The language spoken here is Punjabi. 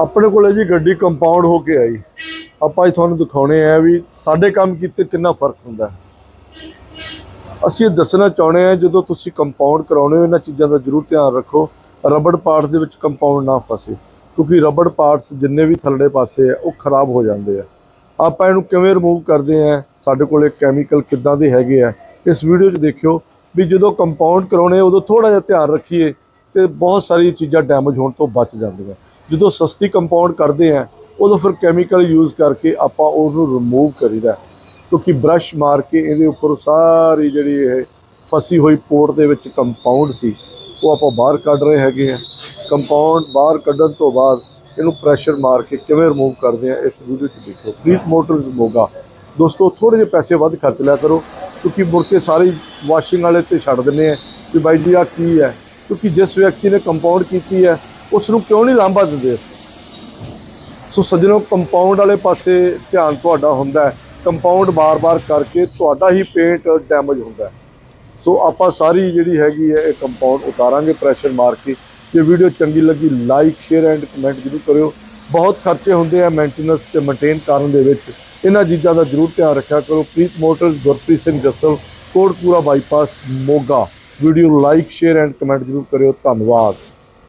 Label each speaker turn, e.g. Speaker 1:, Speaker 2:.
Speaker 1: ਆਪਣੇ ਕੋਲੇ ਜੀ ਗੱਡੀ ਕੰਪਾਊਂਡ ਹੋ ਕੇ ਆਈ। ਆਪਾਂ ਇਹ ਤੁਹਾਨੂੰ ਦਿਖਾਉਣੇ ਆ ਵੀ ਸਾਡੇ ਕੰਮ ਕੀਤੇ ਕਿੰਨਾ ਫ਼ਰਕ ਹੁੰਦਾ ਅਸੀਂ ਇਹ ਦੱਸਣਾ ਚਾਹੁੰਦੇ ਆ ਜਦੋਂ ਤੁਸੀਂ ਕੰਪਾਊਂਡ ਕਰਾਉਣੇ ਹੋ, ਇਹਨਾਂ ਚੀਜ਼ਾਂ ਦਾ ਜ਼ਰੂਰ ਧਿਆਨ ਰੱਖੋ। ਰਬੜ ਪਾਰਟ ਦੇ ਵਿੱਚ ਕੰਪਾਊਂਡ ਨਾ ਫਸੇ, ਕਿਉਂਕਿ ਰਬੜ ਪਾਰਟਸ ਜਿੰਨੇ ਵੀ ਥੱਲੜੇ ਪਾਸੇ ਆ, ਉਹ ਖਰਾਬ ਹੋ ਜਾਂਦੇ ਆ। ਆਪਾਂ ਇਹਨੂੰ ਕਿਵੇਂ ਰਿਮੂਵ ਕਰਦੇ ਆ? ਸਾਡੇ ਕੋਲੇ ਕੈਮੀਕਲ ਕਿੱਦਾਂ ਦੇ ਹੈਗੇ ਆ? ਇਸ ਵੀਡੀਓ 'ਚ ਦੇਖਿਓ ਵੀ ਜਦੋਂ ਕੰਪਾਊਂਡ ਕਰਾਉਣੇ ਉਦੋਂ ਥੋੜਾ ਜਿਹਾ ਧਿਆਨ ਰੱਖੀਏ ਤੇ ਬਹੁਤ ਸਾਰੀ ਚੀਜ਼ਾਂ ਡੈਮੇਜ ਹੋਣ ਤੋਂ ਬਚ ਜਾਂਦੀਆਂ। ਜਦੋਂ ਸਸਤੀ ਕੰਪਾਊਂਡ ਕਰਦੇ ਆ, ਉਦੋਂ ਫਿਰ ਕੈਮੀਕਲ ਯੂਜ਼ ਕਰਕੇ ਆਪਾਂ ਉਹਨੂੰ ਰਿਮੂਵ ਕਰੀਦਾ। ਕਿਉਂਕਿ ਬ੍ਰਸ਼ ਮਾਰ ਕੇ ਇਹਦੇ ਉੱਪਰ ਸਾਰੀ ਜਿਹੜੀ ਇਹ ਫਸੀ ਹੋਈ ਪੋਰਟ ਦੇ ਵਿੱਚ ਕੰਪਾਊਂਡ ਸੀ, ਉਹ ਆਪਾਂ ਬਾਹਰ ਕੱਢ ਰਹੇ ਹੈਗੇ ਆ। ਕੰਪਾਊਂਡ ਬਾਹਰ ਕੱਢਣ ਤੋਂ ਬਾਅਦ ਇਹਨੂੰ ਪ੍ਰੈਸ਼ਰ ਮਾਰ ਕੇ ਕਿਵੇਂ ਰਿਮੂਵ ਕਰਦੇ ਆ, ਇਸ ਵੀਡੀਓ 'ਚ ਦੇਖੋ। ਪ੍ਰੀਤ ਮੋਟਰਸ ਮੋਗਾ। ਦੋਸਤੋ ਥੋੜੇ ਜਿਹੇ ਪੈਸੇ ਵੱਧ ਖਰਚ ਲਿਆ ਕਰੋ, ਕਿਉਂਕਿ ਮੁੜ ਕੇ ਸਾਰੀ ਵਾਸ਼ਿੰਗ ਵਾਲੇ ਤੇ ਛੱਡ ਦਿੰਦੇ ਆ ਕਿ ਬਾਈ ਜੀ ਆ ਕੀ ਹੈ? ਕਿਉਂਕਿ ਜਿਸ ਵਿਅਕਤੀ ਨੇ ਕੰਪਾਊਂਡ ਕੀਤੀ ਹੈ ਉਸ ਨੂੰ ਕਿਉਂ ਨਹੀਂ ਲਾਂਭਾ ਦਿੰਦੇ? ਅਸੀਂ ਸੋ ਸੱਜਣੋ ਕੰਪਾਊਂਡ ਵਾਲੇ ਪਾਸੇ ਧਿਆਨ ਤੁਹਾਡਾ ਹੁੰਦਾ ਹੈ। ਕੰਪਾਊਂਡ ਬਾਰ-ਬਾਰ ਕਰਕੇ ਤੁਹਾਡਾ ਹੀ ਪੇਂਟ ਡੈਮੇਜ ਹੁੰਦਾ ਹੈ। ਸੋ ਆਪਾਂ ਸਾਰੀ ਜਿਹੜੀ ਹੈਗੀ ਹੈ, ਇਹ ਕੰਪਾਊਂਡ ਉਤਾਰਾਂਗੇ ਪ੍ਰੈਸ਼ਰ ਮਾਰ ਕੇ। ਜੇ ਵੀਡੀਓ ਚੰਗੀ ਲੱਗੀ ਲਾਈਕ ਸ਼ੇਅਰ ਐਂਡ ਕਮੈਂਟ ਜ਼ਰੂਰ ਕਰਿਓ। ਬਹੁਤ ਖਰਚੇ ਹੁੰਦੇ ਆ ਮੇਨਟੇਨੈਂਸ ਤੇ ਮੇਨਟੇਨ ਕਰਨ ਦੇ ਵਿੱਚ। ਇਹਨਾਂ ਚੀਜ਼ਾਂ ਦਾ ਜ਼ਰੂਰ ਧਿਆਨ ਰੱਖਿਆ ਕਰੋ। Preet Motors Gurpreet Singh Jassal, Kotpura bypass Moga. Video like share and comment ਜ਼ਰੂਰ ਕਰਿਓ। ਧੰਨਵਾਦ।